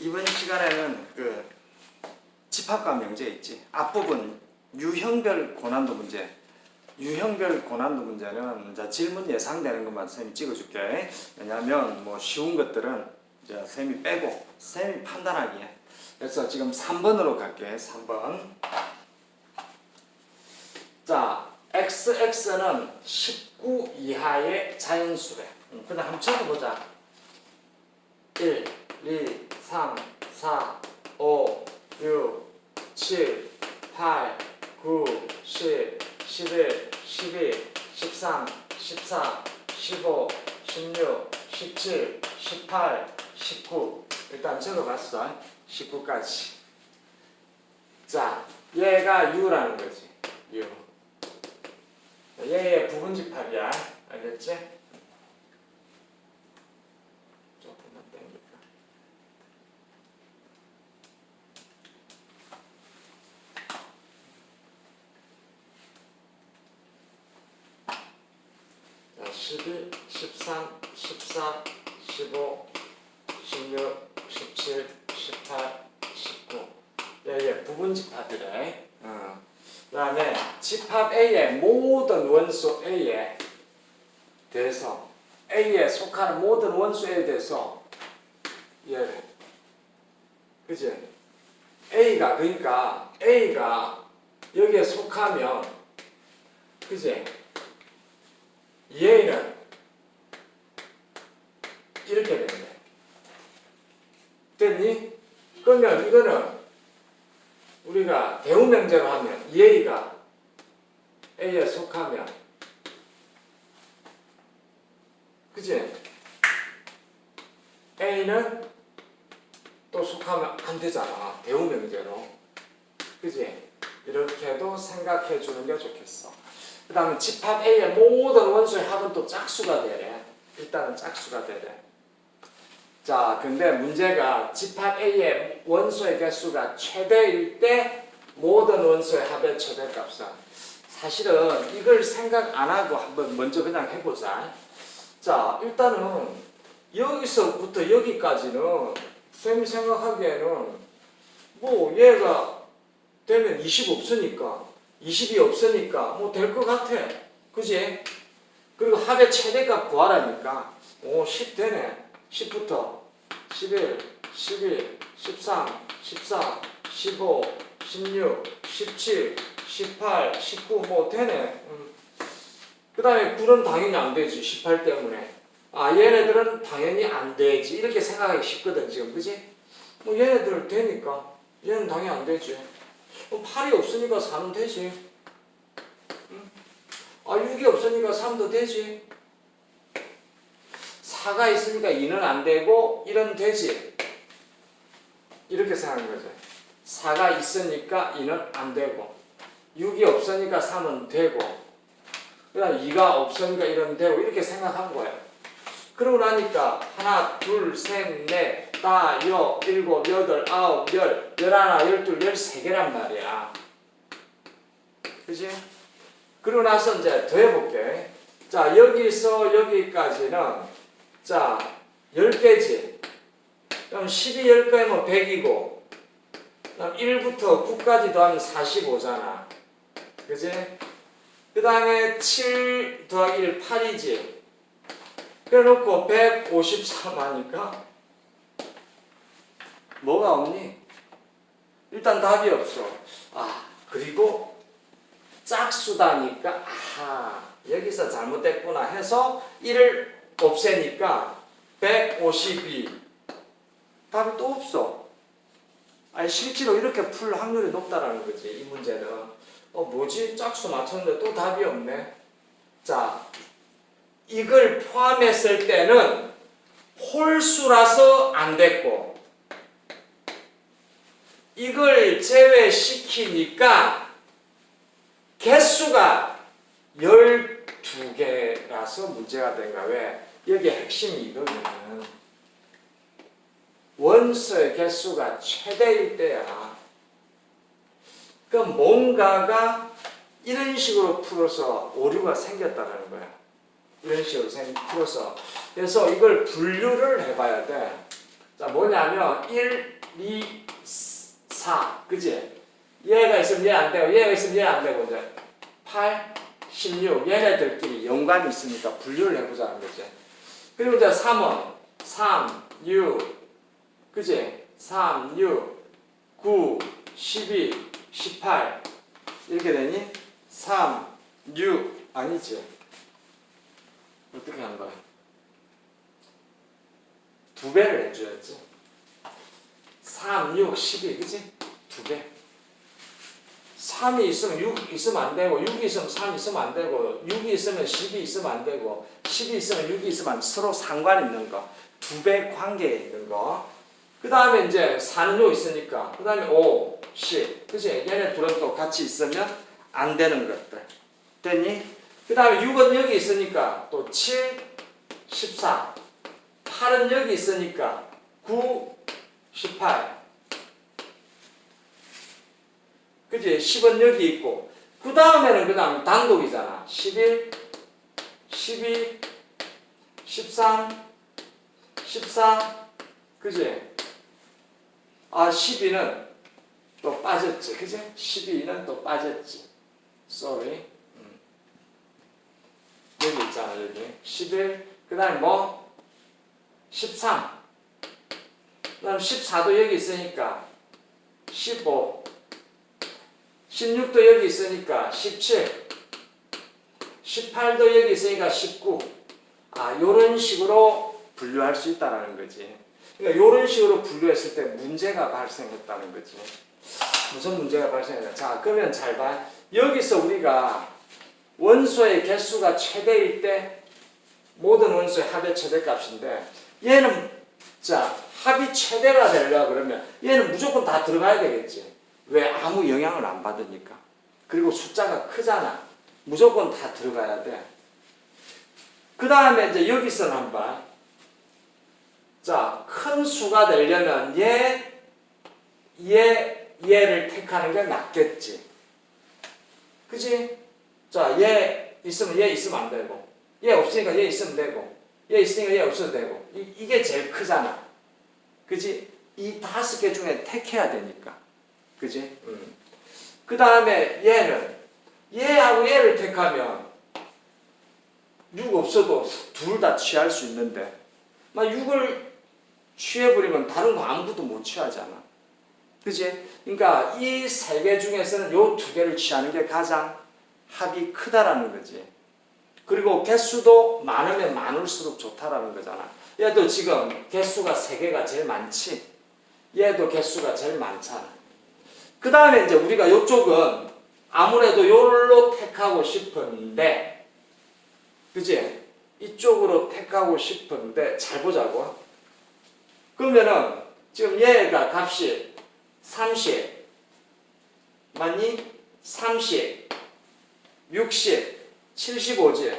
이번 시간에는 그 집합과 명제 있지. 앞부분 유형별 고난도 문제. 유형별 고난도 문제는 이제 질문 예상되는 것만 쌤이 찍어줄게. 왜냐하면 뭐 쉬운 것들은 이제 쌤이 빼고 쌤이 판단하기에. 그래서 지금 3번으로 갈게. 3번. 자, xx는 19 이하의 자연수래. 음, 그다음 한번 적어보자. 1, 2, 3, 4, 5, 6, 7, 8, 9, 10, 11, 12, 13, 14, 15, 16, 17, 18, 19. 일단 적어봤어. 19까지. 자, 얘가 U라는 거지. U. 얘의 부분집합이야. 알겠지? 11, 13, 14, 15, 16, 17, 18, 19 예, 예, 부분 집합이래 어. 그 다음에 집합 A의 모든 원소 A에 대해서 A에 속하는 모든 원소에 대해서 예, 그지? A가 그러니까 A가 여기에 속하면 그지? 얘는 이렇게 된대. 됐니? 그러면 이거는 우리가 대우명제로 하면 A가 A에 속하면 그지? A는 또 속하면 안 되잖아. 대우명제로. 그지? 이렇게도 생각해 주는 게 좋겠어. 그 다음에 집합 A의 모든 원수의 합은 또 짝수가 되래. 일단은 짝수가 되래. 자, 근데 문제가 집합 A의 원소의 개수가 최대일 때 모든 원소의 합의 최대값은 사실은 이걸 생각 안 하고 한번 먼저 그냥 해보자. 자, 일단은 여기서부터 여기까지는 쌤이 생각하기에는 뭐 얘가 되면 20 없으니까 20이 없으니까 뭐 될 것 같아. 그지? 그리고 합의 최대값 구하라니까 오, 10 되네. 10부터 11, 12, 13, 14, 15, 16, 17, 18, 19, 뭐 되네. 음. 그 다음에 9는 당연히 안 되지. 18 때문에. 아, 얘네들은 당연히 안 되지. 이렇게 생각하기 쉽거든, 지금. 그지? 뭐 얘네들 되니까. 얘는 당연히 안 되지. 뭐 8이 없으니까 4는 되지. 음. 아, 6이 없으니까 3도 되지. 4가 있으니까 2는 안 되고 1은 되지. 이렇게 생각하는 거죠. 4가 있으니까 2는 안 되고 6이 없으니까 3은 되고 그다음 2가 없으니까 1은 되고 이렇게 생각한 거예요. 그러고 나니까 하나, 둘, 셋, 넷, 다, 여, 일곱, 여덟, 아홉, 열, 열하나, 열둘, 열세 개란 말이야. 그지? 그러고 나서 이제 더 해볼게. 자, 여기서 여기까지는 자, 10개지. 그럼 12, 10개면 100이고, 그럼 1부터 9까지 더하면 45잖아. 그지? 그 다음에 7 더하기 1, 8이지. 그래 놓고 153 하니까, 뭐가 없니? 일단 답이 없어. 아, 그리고 짝수다니까, 아하, 여기서 잘못됐구나 해서 1을 없애니까 152 답이 또 없어. 아니 실제로 이렇게 풀 확률이 높다라는 거지 이 문제는. 어 뭐지 짝수 맞췄는데 또 답이 없네. 자 이걸 포함했을 때는 홀수라서 안 됐고 이걸 제외시키니까 개수가 12개라서 문제가 된가 왜? 여기 핵심이 이거는 원소의 개수가 최대일 때야. 그럼 뭔가가 이런 식으로 풀어서 오류가 생겼다는 거야. 이런 식으로 생 풀어서 그래서 이걸 분류를 해봐야 돼. 자, 뭐냐면 1, 2, 4. 그지? 얘가 있으면 얘 안 되고 얘가 있으면 얘 안 되고 이제 8, 16 얘네들끼리 연관이 있으니까 분류를 해보자는 거지. 그리고 이제 3은 3, 6, 그지? 3, 6, 9, 12, 18 이렇게 되니 3, 6 아니지? 어떻게 하는 거야? 두 배를 해줘야지. 3, 6, 12 그지? 두 배. 3이 있으면 6 있으면 안 되고 6이 있으면 3 있으면 안 되고 6이 있으면 10이 있으면 안 되고 10이 있으면 6이 있으면. 서로 상관 있는 거. 두 배 관계에 있는 거. 그 다음에 이제 4는 요 있으니까 그 다음에 5, 10 그치? 얘네 둘은 또 같이 있으면 안 되는 것들 됐니? 그 다음에 6은 여기 있으니까 또 7, 14 8은 여기 있으니까 9, 18 그지? 10은 여기 있고 그 다음에는 그 다음 단독이잖아 11, 12, 13, 14 그지? 아 12는 또 빠졌지 그지? 12는 또 빠졌지 sorry 음. 여기 있잖아 여기 11 그 다음에 뭐? 13 그다음 14도 여기 있으니까 15 16도 여기 있으니까 17 18도 여기 있으니까 19 아, 요런 식으로 분류할 수 있다라는 거지. 그러니까 요런 식으로 분류했을 때 문제가 발생했다는 거지. 무슨 문제가 발생했냐? 자, 그러면 잘 봐. 여기서 우리가 원소의 개수가 최대일 때 모든 원소의 합의 최대값인데 얘는 자 합이 최대가 되려 그러면 얘는 무조건 다 들어가야 되겠지. 왜 아무 영향을 안 받으니까. 그리고 숫자가 크잖아. 무조건 다 들어가야 돼. 그 다음에 이제 여기서는 한번 자, 큰 수가 되려면 얘, 얘, 얘를 택하는 게 낫겠지. 그지? 자, 얘 있으면 얘 있으면 안 되고, 얘 없으니까 얘 있으면 되고, 얘 있으니까 얘 없어도 되고, 이, 이게 제일 크잖아. 그지? 이 다섯 개 중에 택해야 되니까. 그지? 음. 그 다음에 얘는, 얘하고 얘를 택하면, 6 없어도 둘 다 취할 수 있는데, 막 6을 취해버리면 다른 거 아무것도 못 취하잖아. 그지? 그러니까 이 세 개 중에서는 요 두 개를 취하는 게 가장 합이 크다라는 거지. 그리고 개수도 많으면 많을수록 좋다라는 거잖아. 얘도 지금 개수가 세 개가 제일 많지. 얘도 개수가 제일 많잖아. 그 다음에 이제 우리가 요쪽은 아무래도 요로 택하고 싶은데, 그지? 이쪽으로 택하고 싶은데, 잘 보자고. 그러면은 지금 얘가 값이 30 맞니? 30 60 75지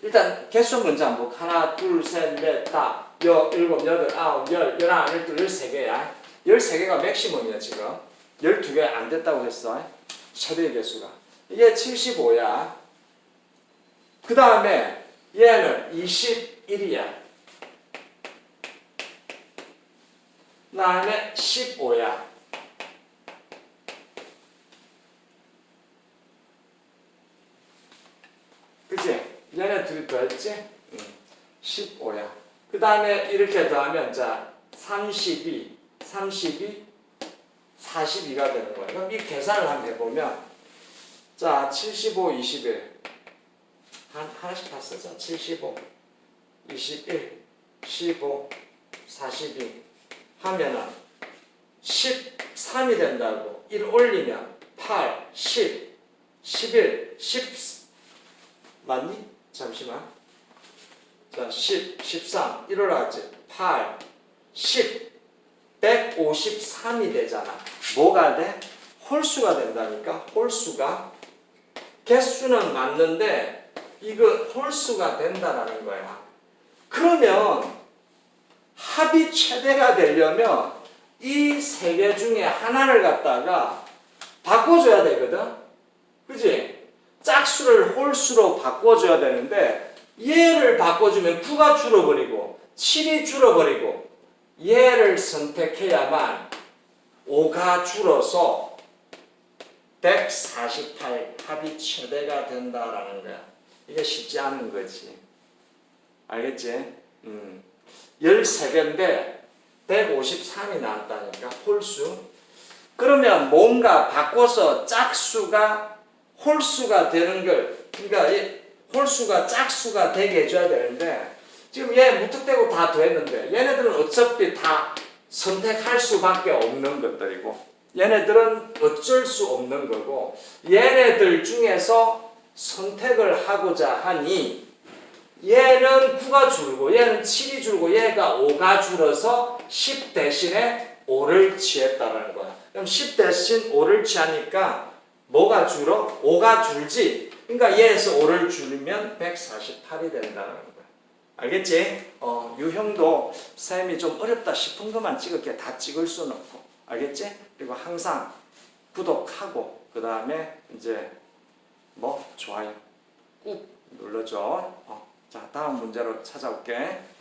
일단 개수 먼저 한번? 하나 둘 셋 넷 다 여 일곱 여덟 아홉 열 열하나 열둘 열세 개야 열세 개가 맥시멈이야 지금 열두 개안 됐다고 했어 최대 개수가 얘 75야 그 다음에 얘는 21이야 그 다음에 15야. 그치? 얘네 둘이 더했지? 응. 15야. 그 다음에 이렇게 더하면 자 32, 32, 42가 되는 거야. 그럼 이 계산을 한번 해보면 자 75, 21 한, 하나씩 다 쓰자. 75, 21, 15, 42 하면은 13이 된다고. 1 올리면 8, 10, 11, 10 맞니? 잠시만. 자 10, 13 1 올라갔지. 8, 10 153이 되잖아 뭐가 돼? 홀수가 된다니까 홀수가 개수는 맞는데 이거 홀수가 된다라는 거야 그러면 합이 최대가 되려면 이 세 개 중에 하나를 갖다가 바꿔줘야 되거든. 그지? 짝수를 홀수로 바꿔줘야 되는데 얘를 바꿔주면 9가 줄어버리고 7이 줄어버리고 얘를 선택해야만 5가 줄어서 148 합이 최대가 된다라는 거야. 이게 쉽지 않은 거지. 알겠지? 음. 13개인데 153이 나왔다니까 홀수. 그러면 뭔가 바꿔서 짝수가 홀수가 되는 걸 그러니까 이 홀수가 짝수가 되게 해줘야 되는데 지금 얘 무턱대고 다 더했는데 얘네들은 어차피 다 선택할 수밖에 없는 것들이고 얘네들은 어쩔 수 없는 거고 얘네들 중에서 선택을 하고자 하니 얘는 9가 줄고 얘는 7이 줄고 얘가 5가 줄어서 10 대신에 5를 취했다는 거야. 그럼 10 대신 5를 취하니까 뭐가 줄어? 5가 줄지. 그러니까 얘에서 5를 줄이면 148이 된다는 거야. 알겠지? 어, 유형도 쌤이 좀 어렵다 싶은 것만 찍을게. 다 찍을 수는 없고. 알겠지? 그리고 항상 구독하고 그 다음에 이제 뭐 좋아요 꾹 눌러줘. 어, 자 다음 문제로 찾아올게.